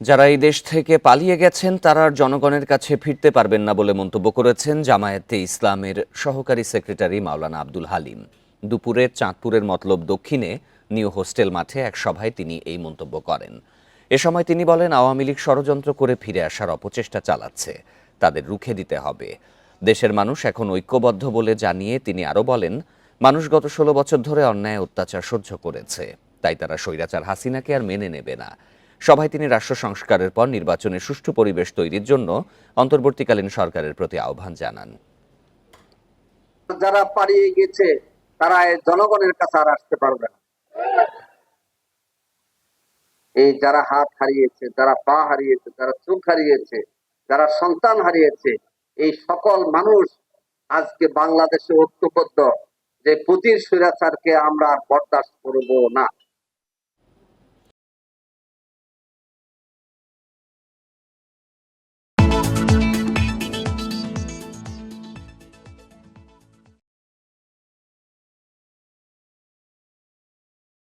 যারা এই দেশ থেকে পালিয়ে গেছেন, তারা জনগণের কাছে ফিরতে পারবেন না বলে মন্তব্য করেছেন জামায়াতে ইসলামের সহকারী সেক্রেটারি মাওলানা আব্দুল হালিম। দুপুরে চাঁদপুরের মতলব দক্ষিণে নিউ হোস্টেল মাঠে এক সভায় তিনি এই মন্তব্য করেন। এ সময় তিনি বলেন, আওয়ামী লীগ ষড়যন্ত্র করে ফিরে আসার অপচেষ্টা চালাচ্ছে, তাদের রুখে দিতে হবে। দেশের মানুষ এখন ঐক্যবদ্ধ বলে জানিয়ে তিনি আরও বলেন, মানুষ গত ষোলো বছর ধরে অন্যায় অত্যাচার সহ্য করেছে, তাই তারা স্বৈরাচার হাসিনাকে আর মেনে নেবে না। সভায় তিনি রাষ্ট্র সংস্কারের পর নির্বাচনে সুষ্ঠু পরিবেশ তৈরির জন্য অন্তর্বর্তীকালীন সরকারের প্রতি আহ্বান জানান। যারা পালিয়ে গেছে, তারা জনগণের কাছে আর আসতে পারবে না। এই যারা হাত হারিয়েছে, যারা পা হারিয়েছে, যারা চোখ হারিয়েছে, যারা সন্তান হারিয়েছে, এই সকল মানুষ আজকে বাংলাদেশে ঐক্যবদ্ধ যে পুতির স্বৈরাচারকে আমরা বরদাস্ত করব না।